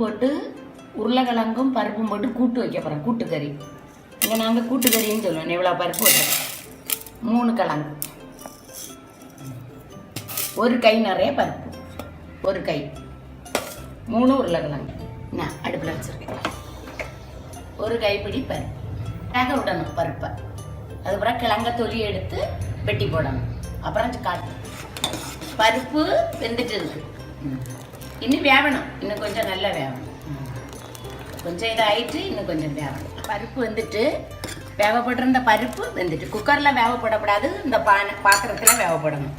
போட்டு உருளைக்கிழங்கும் பருப்பும் போட்டு கூட்டு வைக்க போகிறோம் கூட்டுக்கறி இங்கே நாங்கள் கூட்டுக்கறின்னு சொல்லுவோம் இவ்வளோ பருப்பு வைக்கிறோம் மூணு கிழங்கு. ஒரு கை நிறைய பருப்பு. ஒரு கை. மூணு உருளைக்கிழங்கு. நான் அடுப்பில் வச்சுருக்கேன். ஒரு கைப்பிடி பருப்பு. வேக விடணும் பருப்பை. அதுக்கப்புறம் கிழங்க தொலி எடுத்து வெட்டி போடணும். அப்புறம் காட்டு பருப்பு வெந்துட்டு இருக்கு. ம். இன்னும் வேகணும் இன்னும் கொஞ்சம் நல்லா வேகணும். கொஞ்சம் இதாயிட்டு இன்னும் கொஞ்சம் வேகணும் பருப்பு வந்துட்டு வேகப்பட்டிருந்த பருப்பு வெந்துட்டு குக்கரில் வேகப்படக்கூடாது இந்த பானை பாத்திரத்தில் வேகப்படணும்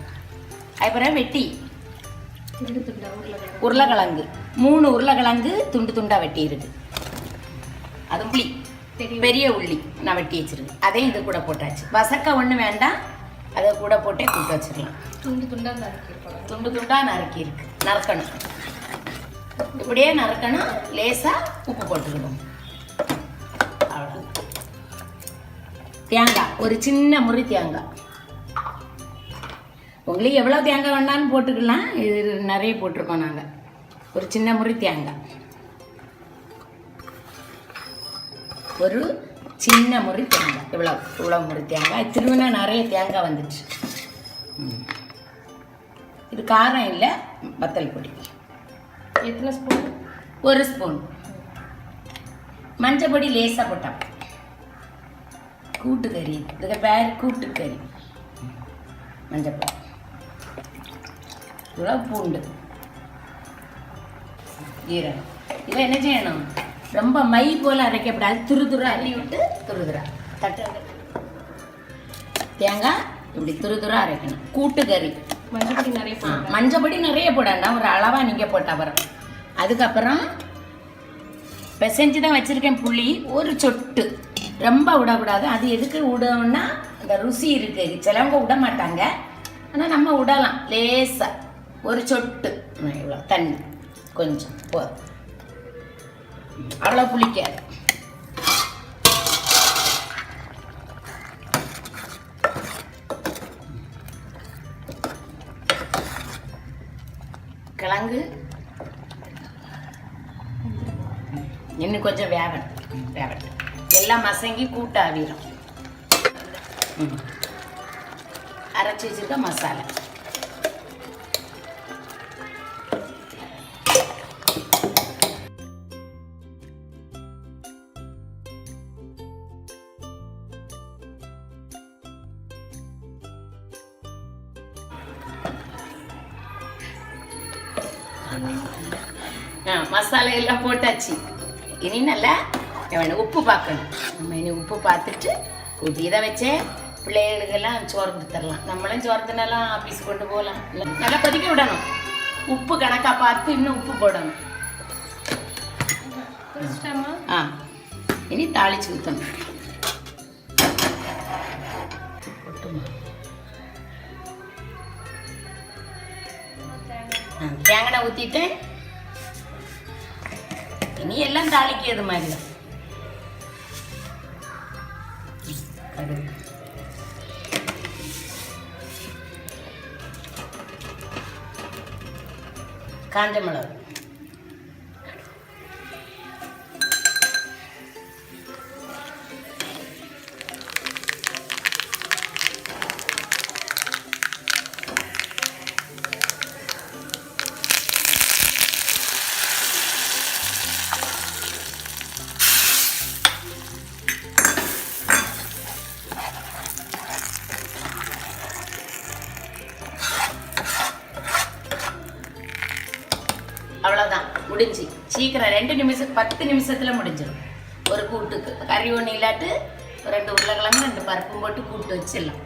அதுக்கப்புறம் வெட்டி உருளைக்கிழங்கு மூணு உருளைக்கிழங்கு துண்டு துண்டா வெட்டி இருக்கு அது புளி பெரிய உள்ளி நான் வெட்டி வச்சிருக்கேன் அதையும் இது கூட போட்டாச்சு வசக்க ஒன்று வேண்டாம் அதை கூட போட்டே கூட்டு வச்சிடலாம் துண்டு துண்டா நறுக்கிருப்பாங்க துண்டு துண்டா நறுக்கி இருக்கு நறுக்கணும் இப்படியே நறுக்கணும் லேசா உப்பு போட்டுக்கணும். தேங்காய் ஒரு சின்ன முறி தேங்காய். உங்களுக்கு எவ்வளோ தேங்காய் வேண்டான்னு போட்டுக்கலாம். இது நிறைய போட்டிருக்கோம் நாங்கள் ஒரு சின்ன முறி தேங்காய். ஒரு சின்ன முறி தேங்காய். இவ்வளோ இவ்வளோ முறி தேங்காய். திருவினா நிறைய தேங்காய் வந்துச்சு. இது காரம் இல்லை வத்தல் பொடி. எத்தனை ஸ்பூன் ஒரு ஸ்பூன் மஞ்சள் பொடி லேசாக போட்டா கூட்டுக்கறி. இதுக்கு பேர் கூட்டுக்கறி. மஞ்சள் பொடி இவ்வளோ பூண்டு. ஜீரகம் இதை என்ன செய்யணும்? ரொம்ப மை போல் அரைக்கப்படாது. துரு துரு அள்ளி விட்டு துரு துரா. தட்டு. தேங்காய் இப்படி துரு துரா அரைக்கணும். கூட்டுக்கறி. மஞ்சப்பொடி நிறைய மஞ்சப்பொடி நிறைய போடணும் ஒரு அளவா நீங்க போட்ட அப்புறம் அதுக்கப்புறம் பிசைஞ்சு தான் வச்சிருக்கேன் புளி ஒரு சொட்டு. ரொம்ப விடக்கூடாது. அது எதுக்கு விடணும்னா அந்த ருசி இருக்கு. சிலவங்க விட மாட்டாங்க ஆனால் நம்ம விடலாம். லேசா. ஒரு சொட்டு. இவ்வளோ தண்ணி. கொஞ்சம். போதும் அவ்வளோ புளிக்காது. இன்னும் கொஞ்சம் வேவணும். வேகட்டும் எல்லாம் மசங்கி கூட்ட ஆவிரும் அரைச்சி வச்சுருக்க மசாலா. ஆ மசாலா எல்லாம் போட்டாச்சு. இனி நல்லா இவனை உப்பு பார்க்கணும். நம்ம இனி உப்பு பார்த்துட்டு ஊற்றி இதை வச்சே பிள்ளைகளுக்கெல்லாம் சோறு கொடுத்துடலாம் நம்மளும் சோறு தின்னலாம் ஆஃபீஸ் கொண்டு போகலாம். நல்லா கொதிக்க விடணும். உப்பு கணக்காக பார்த்து இன்னும் உப்பு போடணும். ஆ. இனி தாளிச்சு ஊற்றணும் தேங்காய். ஊற்றிட்டேன் இனி எல்லாம் தாளிக்கிறது மாதிரி தான் கடுகு முடிஞ்சு. சீக்கிரம் ரெண்டு நிமிஷம் பத்து நிமிஷத்தில் முடிஞ்சிடும். ஒரு கூட்டுக்கு. கறி ஒன்று இல்லாட்டு ரெண்டு உருளைக்கிழங்கு ரெண்டு பருப்பும் போட்டு கூட்டு வச்சிடலாம்.